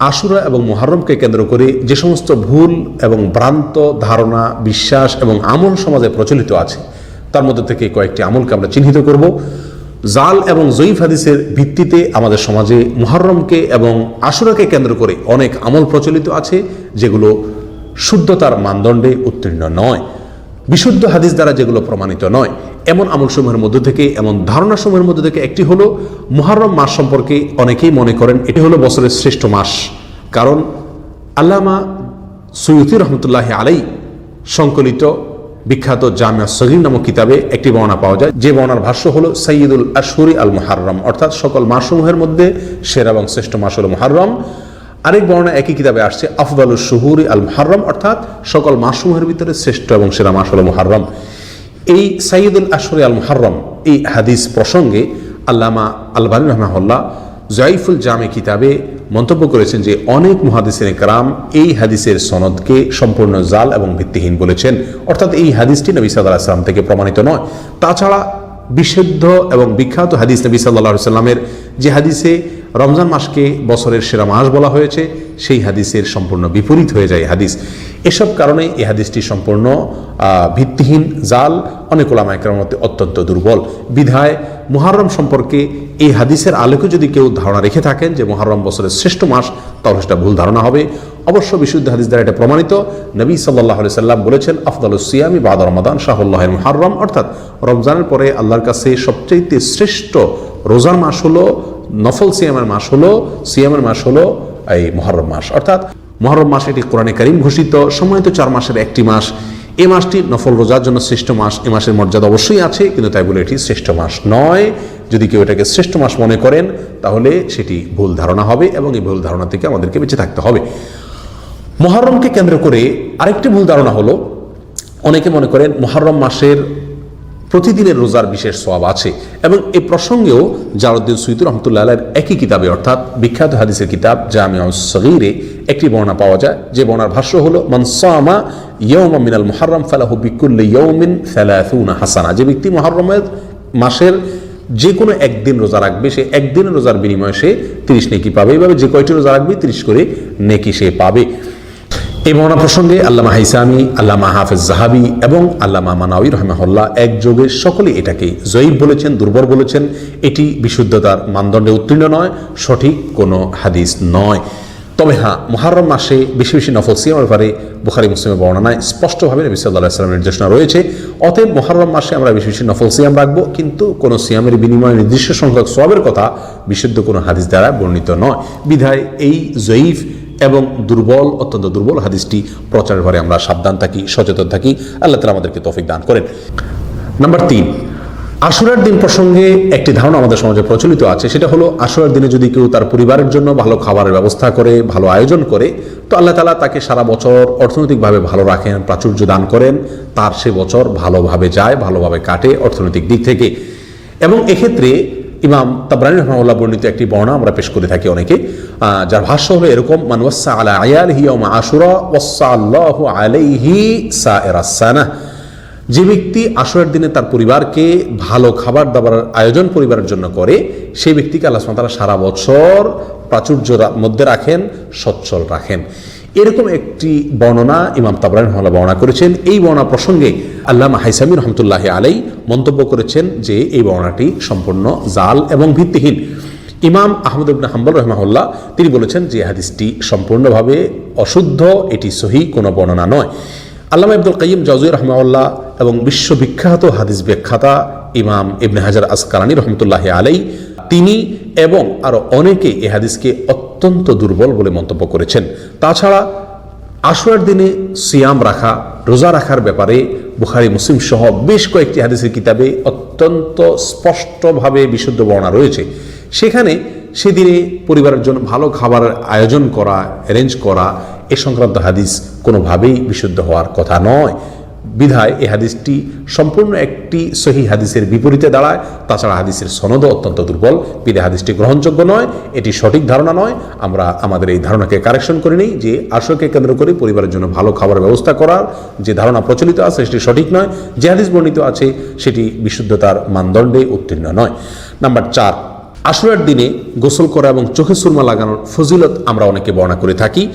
আশুরা এবং মোহারমকে কেন্দ্র করে যে সমস্ত ভুল এবং ভ্রান্ত ধারণা, বিশ্বাস এবং আমল সমাজে প্রচলিত আছে, তার মধ্যে থেকে কয়েকটি আমলকে আমরা চিহ্নিত করব। জাল এবং জয়ীফ হাদিসের ভিত্তিতে আমাদের সমাজে মুহররমকে এবং আশুরাকে কেন্দ্র করে অনেক আমল প্রচলিত আছে, যেগুলো শুদ্ধতার মানদণ্ডে উত্তীর্ণ নয়। বিশুদ্ধ হাদিস দ্বারা যেগুলো প্রমাণিত নয়, এমন আমলসমূহের মধ্য থেকে, এমন ধারণাসমূহের মধ্য থেকে একটি হলো মুহররম মাস সম্পর্কে অনেকেই মনে করেন, এটি হলো বছরের শ্রেষ্ঠ মাস। কারণ আল্লামা সৈয়দি রহমতুল্লাহ আলাই সংকলিত বিখ্যাত জামিয়া সগির নামক কিতাবে একটি বর্ণনা পাওয়া যায়। যে বর্ণার ভাষ্য হলো সৈয়দুল আশহুরি আল মুহাররম অর্থাৎ সকল মাসসমূহের মধ্যে সেরা এবং শ্রেষ্ঠ মাস হলো মুহাররম। আরেক বর্ণনা একই কিতাবে আসছে আফদালুল শুহুরি আল মুহাররম অর্থাৎ সকল মাসসমূহের ভিতরে শ্রেষ্ঠ এবং সেরা মাস হলো মুহাররম। এই সাইয়দুল আশরি আল মুহাররম এই হাদিস প্রসঙ্গে আল্লামা আলবানী রহমাহুল্লাহ জয়ফুল জামে কিতাবে মন্তব্য করেছেন যে, অনেক মুহাদিসের কারাম এই হাদিসের সনদকে সম্পূর্ণ জাল এবং ভিত্তিহীন বলেছেন। অর্থাৎ এই হাদিসটি নবী সাল্লাহ আসলাম থেকে প্রমাণিত নয়। তাছাড়া বিশুদ্ধ এবং বিখ্যাত হাদিস নবী সাল্লাহ সাল্লামের যে হাদিসে রমজান মাসকে বছরের সেরা মাস বলা হয়েছে। সেই হাদিসের সম্পূর্ণ বিপরীত হয়ে যায় হাদিস। এসব কারণে এই হাদিসটি সম্পূর্ণ ভিত্তিহীন, জাল। অনেক ওলামায়কের মধ্যে অত্যন্ত দুর্বল। বিধায় মুহাররম সম্পর্কে এই হাদিসের আলোকে যদি কেউ ধারণা রেখে থাকেন যে মুহাররম বছরের শ্রেষ্ঠ মাস তাহলে সেটা ভুল ধারণা হবে। অবশ্য বিশুদ্ধ হাদিস দ্বারা এটা প্রমাণিত। নবী সাল্লাহ সাল্লাম বলেছেন আফদাল সিয়ামি বাদ রমাদান শাহুল্লাহের মুহাররম। অর্থাৎ রমজানের পরে আল্লাহর কাছে সবচাইতে শ্রেষ্ঠ রোজার মাস হলো নফল সিয়ামের মাস হলো, সিয়ামের মাস হলো এই মহরম মাস। অর্থাৎ মহরম মাস এটি কোরআনে কারিম ঘোষিত, সম্মানিত চার মাসের একটি মাস। এ মাসটি নফল রোজার জন্য শ্রেষ্ঠ মাস, এ মাসের মর্যাদা অবশ্যই আছে, কিন্তু তাই বলে এটি শ্রেষ্ঠ মাস নয়। যদি কেউ এটাকে শ্রেষ্ঠ মাস মনে করেন, তাহলে সেটি ভুল ধারণা হবে এবং এই ভুল ধারণা থেকে আমাদেরকে বেঁচে থাকতে হবে। মহরমকে কেন্দ্র করে আরেকটি ভুল ধারণা হলো, অনেকে মনে করেন মহরম মাসের প্রতিদিনের রোজার বিশেষ সওয়াব আছে এবং এই প্রসঙ্গেও জালুদ্দিন সুইদুর রহমতুল্লাহ একই কিতাবে, অর্থাৎ বিখ্যাত হাদিসের কিতাব জামিয়া সগিরে, একটি বর্ণনা পাওয়া যায়। যে বর্ণার ভাষ্য হলো মনসামা ইয়ৌমা মিনাল মুহাররম ফালাহু বিকুল্লি ইয়ৌমিন ফালাথুনা হাসানা। যে ব্যক্তি মুহররমের মাসের যে কোনো একদিন রোজা রাখবে, সে একদিন রোজার বিনিময়ে সে তিরিশ নেকি পাবে। এইভাবে যে কয়টি রোজা রাখবে, তিরিশ করে নেকি সে পাবে। এই বর্ণনা প্রসঙ্গে আল্লামা হাইসামি, আল্লামা হাফেজ জাহাবি এবং আল্লামা মানাউই রহমাহুল্লাহ একযোগে সকলে এটাকে জয়ীব বলেছেন, দুর্বল বলেছেন। এটি বিশুদ্ধতার মানদণ্ডে উত্তীর্ণ নয়, সঠিক কোনো হাদিস নয়। তবে হ্যাঁ মহারম মাসে বেশি বেশি নফল সিয়ামের ব্যাপারে বুখারি মুসলিমের বর্ণনায় স্পষ্টভাবে নবী সাল্লাহ সাল্লামের নির্দেশনা রয়েছে। অতএব মহারম মাসে আমরা বেশি বেশি নফল সিয়াম রাখব, কিন্তু কোনো সিয়ামের বিনিময়ে নির্দিষ্ট সংখ্যক সবের কথা বিশুদ্ধ কোনো হাদিস দ্বারা বর্ণিত নয়। বিধায় এই জয়ীফ এবং দুর্বল, অত্যন্ত দুর্বল হাদিসটি প্রচারের পরে আমরা সাবধান থাকি, সচেতন থাকি। আল্লাহ তালা আমাদেরকে তৌফিক দান করেন। নাম্বার তিন, আশুরার দিন প্রসঙ্গে একটি ধারণা আমাদের সমাজে প্রচলিত আছে। সেটা হলো, আশুরার দিনে যদি কেউ তার পরিবারের জন্য ভালো খাবারের ব্যবস্থা করে, ভালো আয়োজন করে, তো আল্লাহ তালা তাকে সারা বছর অর্থনৈতিকভাবে ভালো রাখেন, প্রাচুর্য দান করেন, তার সে বছর ভালোভাবে যায়, ভালোভাবে কাটে অর্থনৈতিক দিক থেকে। এবং এক্ষেত্রে ইমাম তাবরানি রহমাউল্লাহ বর্ণিত একটি বর্ণনা আমরা পেশ করে থাকি অনেকে যার ভাষ্য হলো এরকম মানওয়াসা আলা আয়াল হিয়মা আশুরা ওয়াসা আল্লাহ আলাইহি সানা। যে ব্যক্তি আশুরার দিনে তার পরিবারকে ভালো খাবার দাবার আয়োজন পরিবারের জন্য করে, সেই ব্যক্তিকে আল্লাহ সারা বছর প্রাচুর্য মধ্যে রাখেন, সচ্ছল রাখেন। এরকম একটি বর্ণনা ইমাম তাবরান রহমাল্লাহ বর্ণনা করেছেন। এই বর্ণনা প্রসঙ্গে আল্লামা হাইসামি রহমতুল্লাহ আলাই মন্তব্য করেছেন যে এই বর্ণনাটি সম্পূর্ণ জাল এবং ভিত্তিহীন। ইমাম আহমদ ইবনে হাম্বল রহমাহুল্লাহ তিনি বলেছেন যে হাদিসটি সম্পূর্ণভাবে অশুদ্ধ, এটি সহি কোনো বর্ণনা নয়। আল্লামা আব্দুল কাইম জাজুই রহমাউল্লাহ এবং বিশ্ববিখ্যাত হাদিস ব্যাখ্যাতা ইমাম ইবনে হাজার আসকালানি রহমতুল্লাহ আলাই তিনি এবং আরও অনেকে এ হাদিসকে অত্যন্ত দুর্বল বলে মন্তব্য করেছেন। তাছাড়া আশুরার দিনে সিয়াম রাখা, রোজা রাখার ব্যাপারে বুখারি, মুসলিম সহ বেশ কয়েকটি হাদিসের কিতাবে অত্যন্ত স্পষ্টভাবে বিশুদ্ধ বর্ণনা রয়েছে। সেখানে সেদিনে পরিবারের জন্য ভালো খাবারের আয়োজন করা অ্যারেঞ্জ করা, এ সংক্রান্ত হাদিস কোনোভাবেই বিশুদ্ধ হওয়ার কথা নয়। বিধায় এই হাদিসটি সম্পূর্ণ একটি সহি হাদিসের বিপরীতে দাঁড়ায়। তাছাড়া হাদিসের সনদও অত্যন্ত দুর্বল। বিধে হাদিসটি গ্রহণযোগ্য নয়, এটি সঠিক ধারণা নয়। আমরা আমাদের এই ধারণাকে কারেকশন করে নিই যে আসরকে কেন্দ্র করে পরিবারের জন্য ভালো খাবার ব্যবস্থা করার যে ধারণা প্রচলিত আছে, সেটি সঠিক নয়। যে হাদিস বর্ণিত আছে, সেটি বিশুদ্ধতার মানদণ্ডে উত্তীর্ণ নয়। নাম্বার চার, আশুরার দিনে গোসল করা এবং চোখে সুরমা লাগানোর ফজিলত আমরা অনেকে বর্ণনা করে থাকি।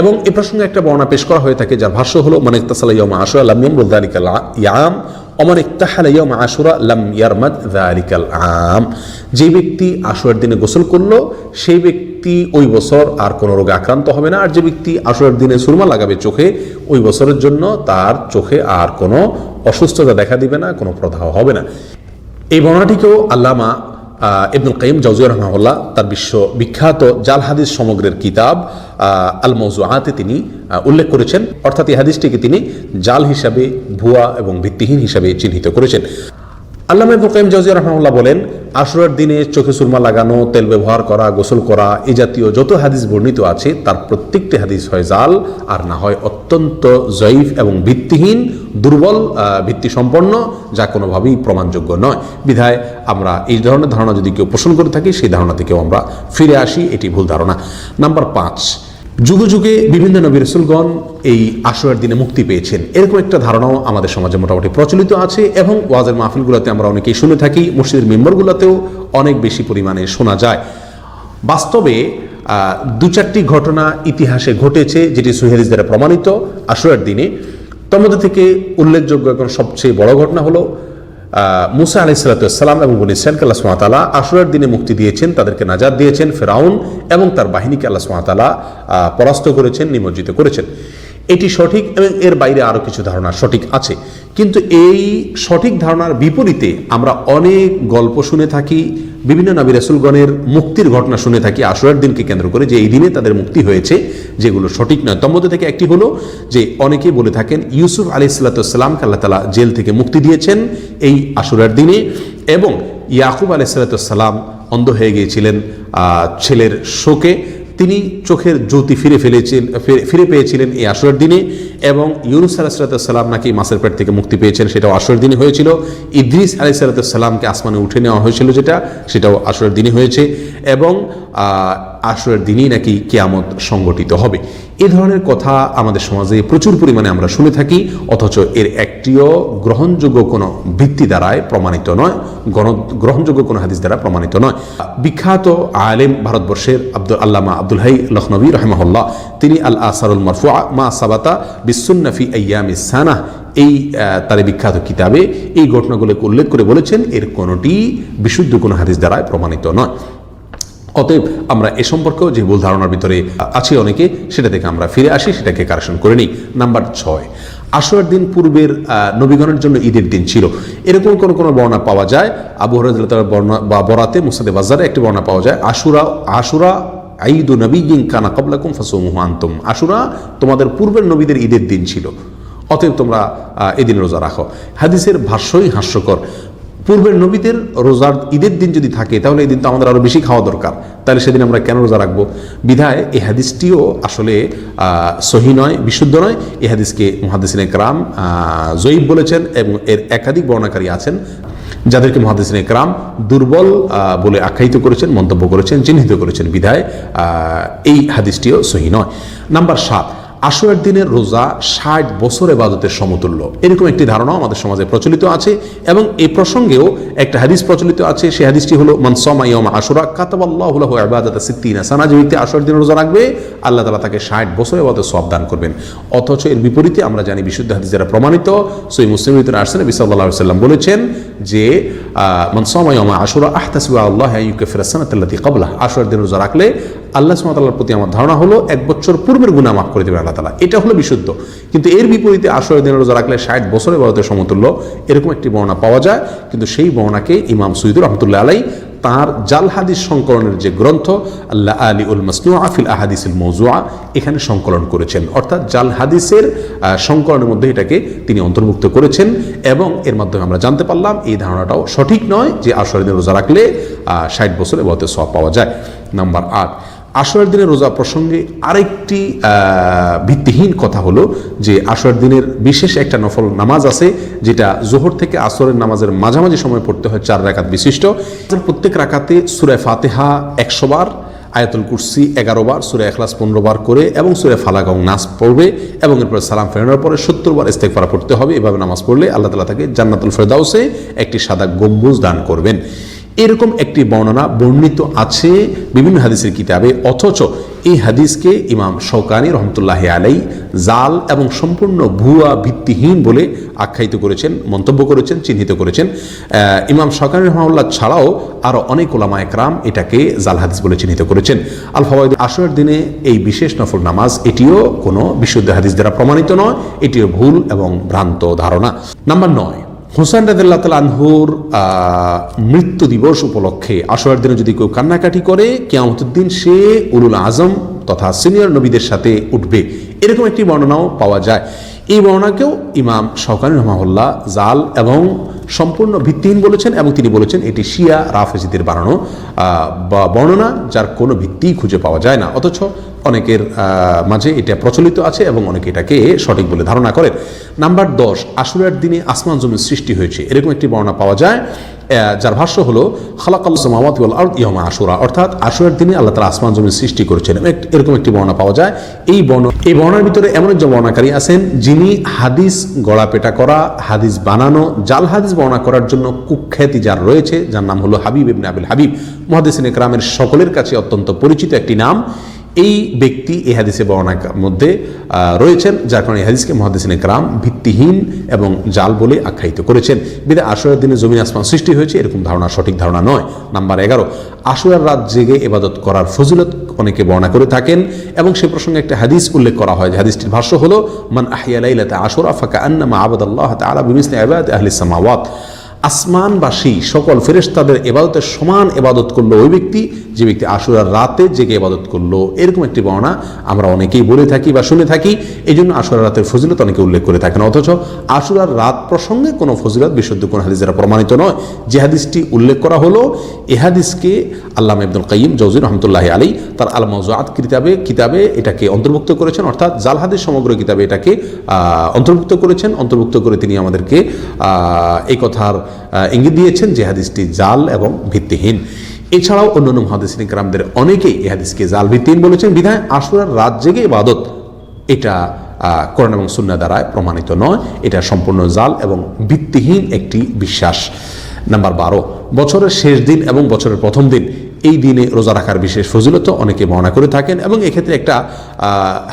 এবং এ প্রসঙ্গে একটা বর্ণনা পেশ করা হয়ে থাকে, যার ভাষ্য হলো মানে ইকতাসালা ইয়াউমা আশুরা লাম ইয়ামরুদ যালিকাল ইয়াম, অমন ইকতাহালা ইয়াউমা আশুরা লাম ইয়ারমাদ যালিকাল আম। যে ব্যক্তি আশুরার দিনে গোসল করল, সেই ব্যক্তি ওই বছর আর কোনো রোগে আক্রান্ত হবে না। আর যে ব্যক্তি আশুরার দিনে সুরমা লাগাবে চোখে, ওই বছরের জন্য তার চোখে আর কোনো অসুস্থতা দেখা দিবে না, কোনো প্রদাহ হবে না। এই বর্ণাটিকেও আল্লামা ইবনুল কাইম জাউজিয়া রহমাউল্লাহ তার বিশ্ব বিখ্যাত জাল হাদিস সমগ্রের কিতাব আল মৌজুআতে তিনি উল্লেখ করেছেন। অর্থাৎ এই হাদিসটিকে তিনি জাল হিসাবে, ভুয়া এবং ভিত্তিহীন হিসাবে চিহ্নিত করেছেন। আল্লাহ ইবনুল কাইম জাউজিয়া রহমাউল্লাহ বলেন আশুরার দিনে চোখে সুরমা লাগানো, তেল ব্যবহার করা, গোসল করা এ জাতীয় যত হাদিস বর্ণিত আছে, তার প্রত্যেকটি হাদিস হয় জাল আর না হয় অত্যন্ত জয়ীফ এবং ভিত্তিহীন, দুর্বল ভিত্তি সম্পন্ন যা কোনোভাবেই প্রমাণযোগ্য নয়। বিধায় আমরা এই ধরনের ধারণা যদি কেউ পোষণ করে থাকি, সেই ধারণা থেকেও আমরা ফিরে আসি, এটি ভুল ধারণা। নাম্বার পাঁচ যুগে যুগে বিভিন্ন নবী রসুলগণ এই আশুরার দিনে মুক্তি পেয়েছেন। এরকম একটা ধারণাও আমাদের সমাজে মোটামুটি প্রচলিত আছে এবং ওয়াজের মাহফিলগুলোতে আমরা অনেকেই শুনে থাকি, মসজিদের মেম্বরগুলোতেও অনেক বেশি পরিমাণে শোনা যায়। বাস্তবে দু চারটি ঘটনা ইতিহাসে ঘটেছে যেটি সুহেরিস দ্বারা প্রমাণিত আশুরার দিনে। তার মধ্যে থেকে উল্লেখযোগ্য এখন সবচেয়ে বড় ঘটনা হলো মুসা আলি সালাতাম এবং বনি ইসরায়েলকে আল্লাহ সোহাতালা আসরের দিনে মুক্তি দিয়েছেন, তাদেরকে নাজাদ দিয়েছেন, ফেরাউন এবং তার বাহিনীকে আল্লাহ সোহাতালা পরাস্ত করেছেন, নিমজ্জিত করেছেন। এটি সঠিক এবং এর বাইরে আরও কিছু ধারণা সঠিক আছে। কিন্তু এই সঠিক ধারণার বিপরীতে আমরা অনেক গল্প শুনে থাকি, বিভিন্ন নবী রাসুলগণের মুক্তির ঘটনা শুনে থাকি, আশুরার দিনকে কেন্দ্র করে যে এই দিনে তাদের মুক্তি হয়েছে, যেগুলো সঠিক নয়। তোর মধ্যে থেকে একটি হলো যে অনেকেই বলে থাকেন, ইউসুফ আলি সাল্লাতামকে আল্লাহ তালা জেল থেকে মুক্তি দিয়েছেন এই আশুরার দিনে এবং ইয়াকুব আলি সাল্লাতাম অন্ধ হয়ে গিয়েছিলেন ছেলের শোকে। তিনি চোখের জ্যোতি ফিরে ফেলেছিলেন ফিরে- পেয়েছিলেন এই আসরের দিনে এবং ইউনুস আলাহিসাল্লাম নাকি মাসের পেট থেকে মুক্তি পেয়েছেন সেটাও আসরের দিনে হয়েছিল। ইদ্রিস আলাইসাল্লামকে আসমানে উঠে নেওয়া হয়েছিল যেটা, সেটাও আসরের দিনে হয়েছে এবং আসরের দিনই নাকি কেয়ামত সংগঠিত হবে। এ ধরনের কথা আমাদের সমাজে প্রচুর পরিমাণে আমরা শুনে থাকি, অথচ এর একটিও গ্রহণযোগ্য কোনো ভিত্তি দ্বারায় প্রমাণিত নয়, গণ- গ্রহণযোগ্য কোনো হাদিস দ্বারা প্রমাণিত নয়। বিখ্যাত আলেম ভারতবর্ষের আব্দুল আল্লামা আব্দুল হাই লখনবী রহমহল্লা তিনি আল আসারুল মারফুয়া মা সাবাতা বিসুন্নফি আয়াম সানাহ, এই তার বিখ্যাত কিতাবে এই ঘটনাগুলোকে উল্লেখ করে বলেছেন, এর কোনোটি বিশুদ্ধ কোনো হাদিস দ্বারায় প্রমাণিত নয়। অতএব আমরা এ সম্পর্কেও যে ভুল ধারণার ভিতরে আছি অনেকে, সেটা থেকে আমরা ফিরে আসি, সেটাকে কারেকশন করে নিই। নাম্বার ছয়, আশুরার দিন পূর্বের নবীগণের জন্য ঈদের দিন ছিল। এরকম কোনো কোনো বর্ণনা পাওয়া যায়। আবু হরার বর্ণনা বা বরাতে মুসাদে বাজারে একটি বর্ণনা পাওয়া যায়, আশুরা আশুরা আইদু নবী কানা কবলাকুম ফাসুমুহু আনতুম। আশুরা তোমাদের পূর্বের নবীদের ঈদের দিন ছিল। অতএব তোমরা এদিন রোজা রাখো। হাদিসের ভাষ্যই হাস্যকর। পূর্বের নবীদের রোজার ঈদের দিন যদি থাকে, তাহলে এই দিন তো আমাদের আরও বেশি খাওয়া দরকার। তাহলে সেদিন আমরা কেন রোজা রাখব? বিধায় এই হাদিসটিও আসলে সহি নয়, বিশুদ্ধ নয়। এই হাদিসকে মহাদিসিন একরাম জয়ীব বলেছেন এবং এর একাধিক বর্ণাকারী আছেন, যাদেরকে মহাদিসিন একরাম দুর্বল বলে আখ্যায়িত করেছেন, মন্তব্য করেছেন, চিহ্নিত করেছেন। বিধায় এই হাদিসটিও সহি নয়। নাম্বার সাত আশুরার দিনের রোজা ষাট বছর এবাদতের সমতুল্য। এরকম একটি ধারণাও আমাদের সমাজে প্রচলিত আছে এবং এই প্রসঙ্গেও একটা হাদিস প্রচলিত আছে। সেই হাদিসটি হলো মনসমা ইয়ম আশুরা কাতাবাল্লাহুল্লাহ আবাদত সিদ্দিনা সানা যে ব্যক্তি আশুরার দিনে রোজা রাখবে, আল্লাহ তালা তাকে ষাট বছর এবাদত সব দান করবেন। অথচ এর বিপরীতে আমরা জানি বিশুদ্ধ হাদিস যারা প্রমাণিত সই মুসলিম ভিতরে আসছেন বিসাল্লাহ সাল্লাম বলেছেন যে মনসমা ইয়ম আশুরা আহতাসিবা আল্লাহ ইউকেফিরাসানাতি কবলা আশুরার দিন রোজা রাখলে আল্লাহ সুমাতাল্লার প্রতি আমার ধারণা হলো, এক বছর পূর্বের গুণা মাফ করে দেবে আল্লাহ তালা এটা হলো বিশুদ্ধ। কিন্তু এর বিপরীতে আশয় দিনের রোজা রাখলে ষাট বছরের ভারতের সমতুল্য, এরকম একটি বর্ণনা পাওয়া যায়। কিন্তু সেই বর্ণাকে ইমাম সৈদুর রহমতুল্লাহ আলাই তার জাল হাদিস সংকলনের যে গ্রন্থ আল্লাহ আলী উল মাসনুয়া আফিল আহাদিসিল মৌজুয়া এখানে সংকলন করেছেন। অর্থাৎ জাল হাদিসের সংকলনের মধ্যে এটাকে তিনি অন্তর্ভুক্ত করেছেন এবং এর মাধ্যমে আমরা জানতে পারলাম এই ধারণাটাও সঠিক নয় যে দিনের রোজা রাখলে ষাট বছরে বলতে সব পাওয়া যায়। নাম্বার আট। আশয়ের দিনের রোজা প্রসঙ্গে আরেকটি ভিত্তিহীন কথা হলো যে আশয়ের দিনের বিশেষ একটা নফল নামাজ আছে, যেটা জোহর থেকে আসরের নামাজের মাঝামাঝি সময় পড়তে হয় চার রাকাত বিশিষ্ট। প্রত্যেক রাকাতে সুরে ফাতেহা একশো বার, আয়াতুল কুরসি এগারো বার, সুরে এখলাস পনেরো বার করে এবং সুরে এবং নাস পড়বে এবং এরপর সালাম ফেরানোর পরে সত্তর বার ইস্তেকফারা পড়তে হবে। এভাবে নামাজ পড়লে আল্লাহ তালা তাকে জান্নাতুল ফেরদাউসে একটি সাদা গম্বুজ দান করবেন। এরকম একটি বর্ণনা বর্ণিত আছে বিভিন্ন হাদিসের কিতাবে। অথচ এই হাদিসকে ইমাম শৌকানি রহমতুল্লাহ আলাই জাল এবং সম্পূর্ণ ভুয়া, ভিত্তিহীন বলে আখ্যায়িত করেছেন, মন্তব্য করেছেন, চিহ্নিত করেছেন। ইমাম শৌকানি রহমাল্লাহ ছাড়াও আরও অনেক ওলামা একরাম এটাকে জাল হাদিস বলে চিহ্নিত করেছেন। আল ফওয়াইদ আসরের দিনে এই বিশেষ নফল নামাজ এটিও কোনো বিশুদ্ধ হাদিস দ্বারা প্রমাণিত নয়, এটিও ভুল এবং ভ্রান্ত ধারণা। নাম্বার নয় হোসেন রাদিল্লাহ তাল আনহুর মৃত্যু দিবস উপলক্ষে আসরের দিনে যদি কেউ কান্নাকাটি করে কেয়ামতুদ্দিন সে উলুল আজম তথা সিনিয়র নবীদের সাথে উঠবে। এরকম একটি বর্ণনাও পাওয়া যায়। এই বর্ণনাকেও ইমাম শওকানি রহমাহুল্লাহ জাল এবং সম্পূর্ণ ভিত্তিহীন বলেছেন এবং তিনি বলেছেন এটি শিয়া রাফেজিদের বানানো বা বর্ণনা যার কোনো ভিত্তি খুঁজে পাওয়া যায় না। অথচ অনেকের মাঝে এটা প্রচলিত আছে এবং অনেকে এটাকে সঠিক বলে ধারণা করেন। নাম্বার দশ, আশুরার দিনে আসমান জমির সৃষ্টি হয়েছে। এরকম একটি বর্ণনা পাওয়া যায় যার ভাষ্য হলো খালাকাল সামাওয়াত ওয়াল আরদ আশুরা। অর্থাৎ আশুরার দিনে আল্লাহ তাআলা আসমান জমির সৃষ্টি করেছেন। এরকম একটি বর্ণনা পাওয়া যায়। এই বর্ণ, এই বর্ণার ভিতরে এমন একজন বর্ণাকারী আছেন, যিনি হাদিস গড়াপেটা করা, হাদিস বানানো, জাল হাদিস বর্ণনা করার জন্য কুখ্যাতি যার রয়েছে, যার নাম হলো হাবিব ইবনে আবিল হাবিব। মহাদিসিন গ্রামের সকলের কাছে অত্যন্ত পরিচিত একটি নাম। এই ব্যক্তি এই হাদিসে বর্ণার মধ্যে রয়েছেন, যার কারণে এই হাদিসকে মহাদিসিন গ্রাম ভিত্তিহীন এবং জাল বলে আখ্যায়িত করেছেন। বিদে আশুরার দিনে জমিন আসমান সৃষ্টি হয়েছে, এরকম ধারণা, সঠিক ধারণা নয়। নাম্বার এগারো, আশুরার রাত জেগে এবাদত করার ফজিলত অনেকে বর্ণনা করে থাকেন এবং সে প্রসঙ্গে একটা হাদিস উল্লেখ করা হয়। যে হাদিসটির ভাষ্য হলো, মান আহিয়া লাইলাতা আশুরা ফাকা আন্নামা আবাদাল্লাহ তাআলা বিমিসলি ইবাদ আহলি সামাওয়াত। আসমানবাসী সকল ফেরেশতাদের এবাদতের সমান এবাদত করল ওই ব্যক্তি, যে ব্যক্তি আশুরার রাতে জেগে এবাদত করল। এরকম একটি বর্ণনা আমরা অনেকেই বলে থাকি বা শুনে থাকি এই জন্য আশুরার রাতের ফজিলত অনেকে উল্লেখ করে থাকেন। অথচ আশুরার রাত প্রসঙ্গে কোনো ফজিলত, বিশুদ্ধ কোনো হাদিস দ্বারা প্রমাণিত নয়। যে হাদিসটি উল্লেখ করা হলো, এ হাদিসকে আল্লাহ ইবনুল কাইম জৌজির রহমতুল্লাহ আলী তার আল মজাত কিতাবে কিতাবে এটাকে অন্তর্ভুক্ত করেছেন, অর্থাৎ জাল হাদিস সমগ্র কিতাবে এটাকে অন্তর্ভুক্ত করেছেন। অন্তর্ভুক্ত করে তিনি আমাদেরকে এই কথার ইঙ্গিত দিয়েছেন যে হাদিসটি জাল এবং ভিত্তিহীন। এছাড়াও অন্যান্য মহাদিসিন গ্রামদের অনেকেই এই হাদিসকে জাল ভিত্তিহীন বলেছেন। বিধায় আসুরার রাত জেগে ইবাদত, এটা কোরআন এবং সুন্না দ্বারায় প্রমাণিত নয়। এটা সম্পূর্ণ জাল এবং ভিত্তিহীন একটি বিশ্বাস। নাম্বার বারো, বছরের শেষ দিন এবং বছরের প্রথম দিন এই দিনে রোজা রাখার বিশেষ ফজিলত অনেকে বর্ণনা করে থাকেন এবং এক্ষেত্রে একটা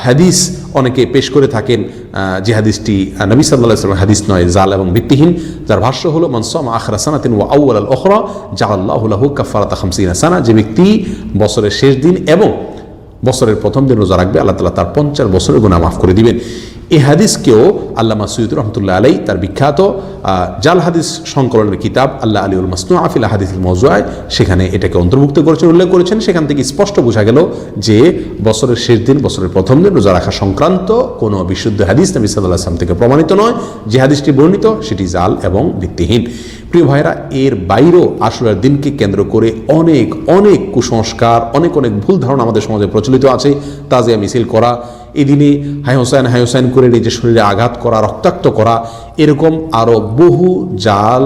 হাদিস অনেকে পেশ করে থাকেন যে হাদিসটি নবী সাল্লাহ সাল্লাম হাদিস নয়, জাল এবং ভিত্তিহীন, যার ভাষ্য হলো মনসম আখরা সানাতিন ওয়া আউ্ল আল ওখরা জাআল্লাহুল্লাহু কাফারাতা খামসিনা সানা যে ব্যক্তি বছরের শেষ দিন এবং বছরের প্রথম দিন রোজা রাখবে, আল্লাহ তালা তার পঞ্চাশ বছরের গুণা মাফ করে দিবেন। এই হাদিসকেও আল্লামা সৈয়দ রহমতুল্লাহ আলাই তার বিখ্যাত জাল হাদিস সংকলনের কিতাব আল্লাহ আলীউল মাসনু আফিল হাদিস মজুয়ায় সেখানে এটাকে অন্তর্ভুক্ত করেছেন, উল্লেখ করেছেন। সেখান থেকে স্পষ্ট বোঝা গেল যে বছরের শেষ দিন, বছরের প্রথম দিন রোজা রাখা সংক্রান্ত কোনো বিশুদ্ধ হাদিস নবী সাল্লাহ আসলাম থেকে প্রমাণিত নয়। যে হাদিসটি বর্ণিত, সেটি জাল এবং ভিত্তিহীন। প্রিয় ভাইরা এর বাইরেও আসলের দিনকে কেন্দ্র করে অনেক অনেক কুসংস্কার, অনেক অনেক ভুল ধারণা আমাদের সমাজে প্রচলিত আছে। তাজিয়া মিছিল করা এই দিনে হাই হোসাইন হাই হোসাইন করে নিজের শরীরে আঘাত করা, রক্তাক্ত করা, এরকম আরও বহু জাল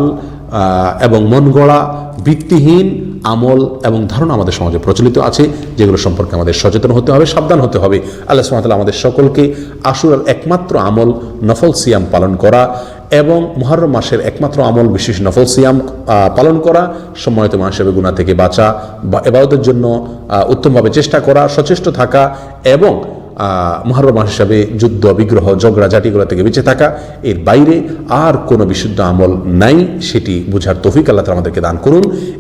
এবং মন গড়া ভিত্তিহীন আমল এবং ধারণা আমাদের সমাজে প্রচলিত আছে, যেগুলো সম্পর্কে আমাদের সচেতন হতে হবে, সাবধান হতে হবে। আল্লাহ সুমাতাল আমাদের সকলকে আশুরার একমাত্র আমল নফল সিয়াম পালন করা এবং মহরম মাসের একমাত্র আমল বিশেষ নফল সিয়াম পালন করা, সম্মানিত মাসেবে গুণা থেকে বাঁচা বা এবাদতের জন্য উত্তমভাবে চেষ্টা করা, সচেষ্ট থাকা এবং মহরম মাস হিসাবে যুদ্ধ, বিগ্রহ, ঝগড়া, জাতিগুলো থেকে বেঁচে থাকা। এর বাইরে আর কোনো বিশুদ্ধ আমল নাই, সেটি বোঝার তফিক আল্লাহ আমাদেরকে দান করুন।